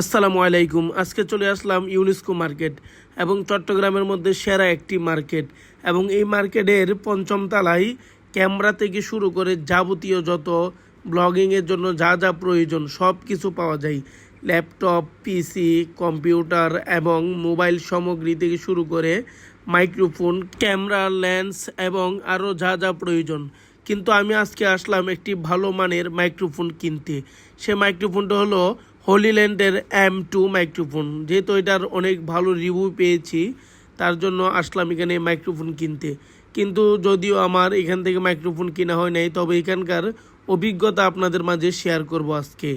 আসসালামু আলাইকুম। আজকে চলে আসলাম ইউনেস্কো মার্কেট এবং চট্টগ্রামের মধ্যে সেরা একটি মার্কেট এবং এই মার্কেটের পঞ্চম তলায় ক্যামেরা থেকে শুরু করে যাবতীয় যত ব্লগিংয়ের জন্য যা যা প্রয়োজন সব কিছু পাওয়া যায়। ল্যাপটপ, পিসি, কম্পিউটার এবং মোবাইল সামগ্রী থেকে শুরু করে মাইক্রোফোন, ক্যামেরা, লেন্স এবং আরও যা যা প্রয়োজন। কিন্তু আমি আজকে আসলাম একটি ভালো মানের মাইক্রোফোন কিনতে। সে মাইক্রোফোনটা হলো হোলিল্যান্ডের এম টু মাইক্রোফোন যেহেতু এটার অনেক ভালো রিভিউ পেয়েছি, তার জন্য আসলাম এখানে মাইক্রোফোন কিনতে। কিন্তু যদিও আমার এখান থেকে মাইক্রোফোন কেনা হয় নাই, তবে এখানকার অভিজ্ঞতা আপনাদের মাঝে শেয়ার করব আজকে।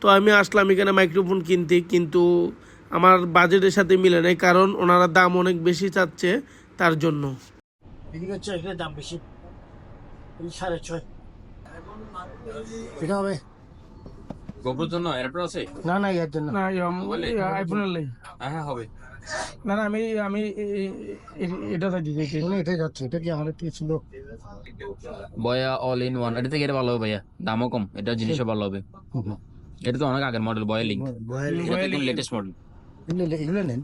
তো আমি আসলাম এখানে মাইক্রোফোন কিনতে, কিন্তু আমার বাজেটের সাথে মিলে নাই, কারণ ওনারা দাম অনেক বেশি চাচ্ছে তার জন্য। দাম বেশি। সাড়ে ছয়। হবে? গোবরের জন্য? আছে? না না এর জন্য। না আইফোনের লাই। হ্যাঁ হ্যাঁ হবে। না না আমি আমি এটা দিতে মানে এটাই যাচ্ছে এটা কি আমাদের থেকে ছিল? বয়া অল ইন ওয়ান এটা থেকে এটা ভালো হবে ভাইয়া। দামও কম এটা জিনিসও ভালো হবে। এটা তো অনেক আগের মডেল বয়া লিঙ্ক বয়েল এটা তো লেটেস্ট মডেল এগুলো নেন।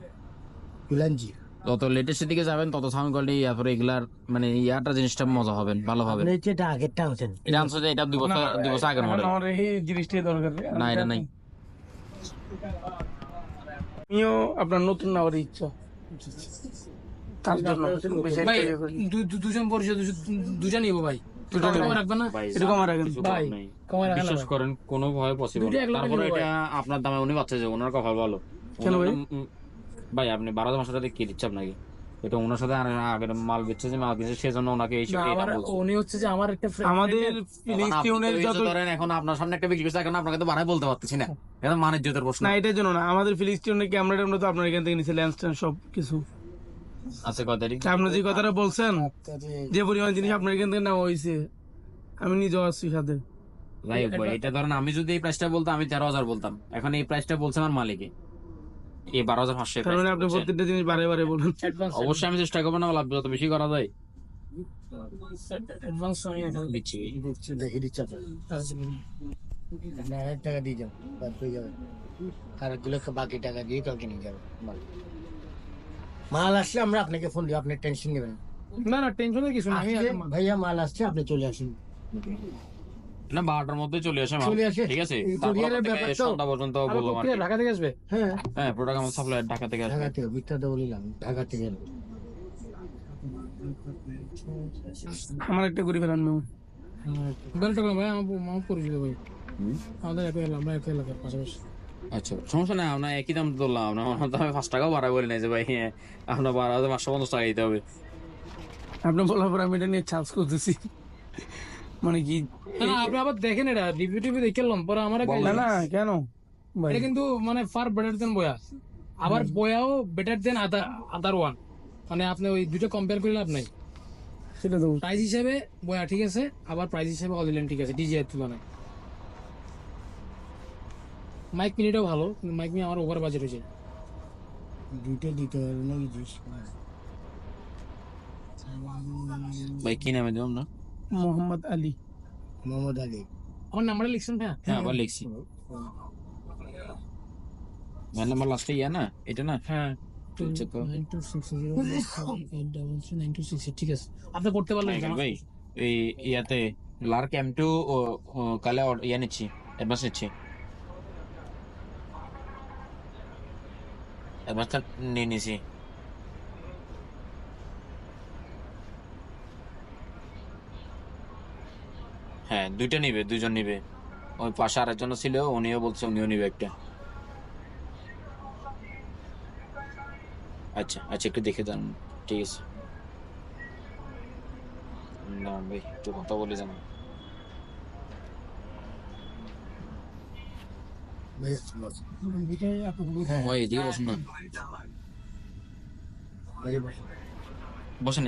যত লেটেস্টের দিকে যাবেন তত সাউন্ড কোয়ালিটি তারপরে এগুলার মানে ইয়াটা জিনিসটা মজা হবেন ভালো হবে আপনি এটা আগেরটা হচ্ছেন এটা আনছে যে এটা দুই বছর দুই বছর আগের মডেল আমার এই জিনিসটাই দরকার। না এটা নাই। আমিও আপনার নতুন নেওয়ার ইচ্ছা। তার জন্য একটা ইয়ে। দুজন পরিচয় দুজন নিবো ভাই। ভাই বিশ্বাস করেন কোনো ভয় পসিবল তারপরে এটা আপনার দামে উনি পাচ্ছে যে ওনার কপাল ভালো। কেন ভাই? আপনি বারো মাসের সাথে কি দিচ্ছে আপনাকে এটা ওনার সাথে আগের মাল বেচছে যে মাল কিনছে সেজন্য ওনাকে এই উনি হচ্ছে যে আমার একটা আমাদের ফিলিস্তিনের যত ধরেন এখন আপনার সামনে একটা বিক্রি করছে এখন আপনাকে তো বানাই বলতে পারতেছি না। এটা মানের জোতের প্রশ্ন। না এটার জন্য না আমাদের ফিলিস্তিনের তো আপনার এখান থেকে নিচ্ছে ল্যান্স ট্যান্স সব কিছু আছে তারিখ তা আপনি যে কথাটা বলছেন যে পরিমাণ জিনিস আপনার এখান থেকে নেওয়া হয়েছে আমি নিজেও আসছি সাথে। এটা ধরেন আমি যদি এই প্রাইসটা বলতাম আমি তেরো হাজার বলতাম। এখন এই প্রাইসটা বলছে আমার মালিকে। এই বারো হাজার পাঁচশো মানে আপনি প্রত্যেকটা জিনিস বারে বারে বলুন। অবশ্যই আমি চেষ্টা করব না লাভ যত বেশি করা যায়। টাকা দিয়ে হয়ে যাবে। আর এগুলো বাকি টাকা দিয়ে কালকে নিয়ে যাবেন মাল। আসলে আমরা আপনাকে ফোন দিব আপনি টেনশন নেবেন না। না টেনশনের কিছু না। ভাইয়া মাল আসছে আপনি চলে আসুন। না বারোটার মধ্যে চলে আসে চলে আসে। ঠিক আছে? ব্যাপার তো। সন্ধ্যা পর্যন্ত আমার বললাম আর ঢাকা থেকে আসবে? হ্যাঁ। হ্যাঁ প্রোডাক্ট আমার সাপ্লাই ঢাকা থেকে আসবে। ঢাকা থেকে মিথ্যা তো বলিলাম ঢাকা থেকে আমার একটা করে ফেলান মেমো বেলটা ভাই আমার পরিচিত ভাই। আমাদের একই আমরা একই এলাকার পাশাপাশি। আচ্ছা সমস্যা নাই আমরা একই দাম ধরলাম আমরা আমার দামে পাঁচ টাকাও বাড়া বলি নাই যে ভাই হ্যাঁ আপনার পাঁচশো পঞ্চাশ টাকা দিতে হবে। আপনি বলার পর আমি এটা নিয়ে চার্জ করতেছি। মানে কি? না, না আপনি আবার দেখেন এটা রিভিউ টিভি দেখে এলাম পরে আমার না না কেন? এটা কিন্তু মানে ফার বেটার দেন বয়া আবার বয়াও বেটার দেন আদার আদার ওয়ান মানে আপনি ওই দুটো কম্পেয়ার করে লাভ নাই। সেটা তো প্রাইস হিসাবে বয়া ঠিক আছে আবার প্রাইস হিসাবে অলিলেন ঠিক আছে ডিজিআই তুলনায়। মাইক মিনিটাও ভালো কিন্তু মাইক মিনি আমার ওভার বাজেট হয়েছে। দুইটা দিতে হবে নাকি জিনিস ভাই কি নামে দিলাম না। মোহাম্মদ আলী মোহাম্মদ আলী আমার নাম্বারটা লিখছেন ভাইয়া হ্যাঁ আবার লিখছি ম্যান নাম্বার লাস্টে ইয়া না এটা না হ্যাঁ Check করো। ঠিক আছে আপনি করতে পারলেন হ্যাঁ, ভাই এই ইয়াতে লার্ক এম টু কালে অর- ইয়া নিচ্ছি অ্যাডভান্স নিচ্ছি অ্যাডভান্সটা নিয়ে নিছি হ্যাঁ দুইটা নিবে দুইজন নিবে। ওই পাশে আরেকজন ছিল উনিও বলছে উনিও নিবে একটা। আচ্ছা আচ্ছা একটু দেখে যান ঠিক আছে। না ভাই একটু কথা বলে বসুন। বসেন